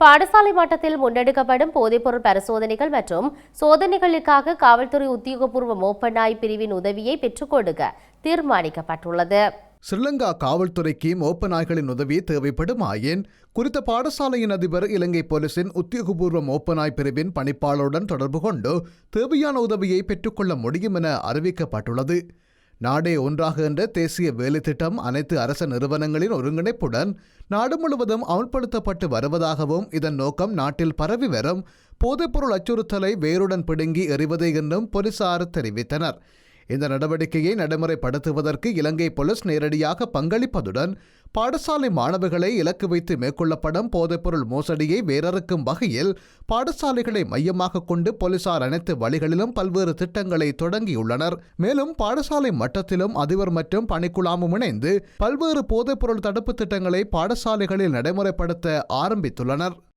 பாடசாலை மட்டத்தில் முன்னெடுக்கப்படும் போதைப்பொருள் பரிசோதனைகள் மற்றும் சோதனைகளுக்காக காவல்துறை உத்தியோகபூர்வ மோப்பநாய் பிரிவின் உதவியை பெற்றுக் கொடுக்க தீர்மானிக்கப்பட்டுள்ளது. ஸ்ரீலங்கா காவல்துறைக்கு மோப்ப நாய்களின் உதவி தேவைப்படுமாயின் குறித்த பாடசாலையின் அதிபர் இலங்கை போலீசின் உத்தியோகபூர்வ மோப்பநாய் பிரிவின் பணிப்பாளருடன் தொடர்பு கொண்டு தேவையான உதவியை பெற்றுக்கொள்ள முடியும் என அறிவிக்கப்பட்டுள்ளது. நாடே ஒன்றாக என்ற தேசிய வேலை திட்டம் அனைத்து அரச நிறுவனங்களின் ஒருங்கிணைப்புடன் நாடு முழுவதும் அமல்படுத்தப்பட்டு வருவதாகவும் இதன் நோக்கம் நாட்டில் பரவி வரும் போதைப்பொருள் அச்சுறுத்தலை வேருடன் பிடுங்கி எறிவது என்றும் போலீசார் தெரிவித்தனர். இந்த நடவடிக்கையை நடைமுறைப்படுத்துவதற்கு இலங்கை போலீஸ் நேரடியாக பங்களிப்பதுடன் பாடசாலை மாணவர்களை இலக்கு வைத்து மேற்கொள்ளப்படும் போதைப்பொருள் மோசடியை வேரறுக்கும் வகையில் பாடசாலைகளை மையமாக கொண்டு போலீசார் அனைத்து வழிகளிலும் பல்வேறு திட்டங்களை தொடங்கியுள்ளனர். மேலும் பாடசாலை மட்டத்திலும் அதிபர் மற்றும் பணிக்குழாமும் இணைந்து பல்வேறு போதைப்பொருள் தடுப்பு திட்டங்களை பாடசாலைகளில் நடைமுறைப்படுத்த ஆரம்பித்துள்ளனர்.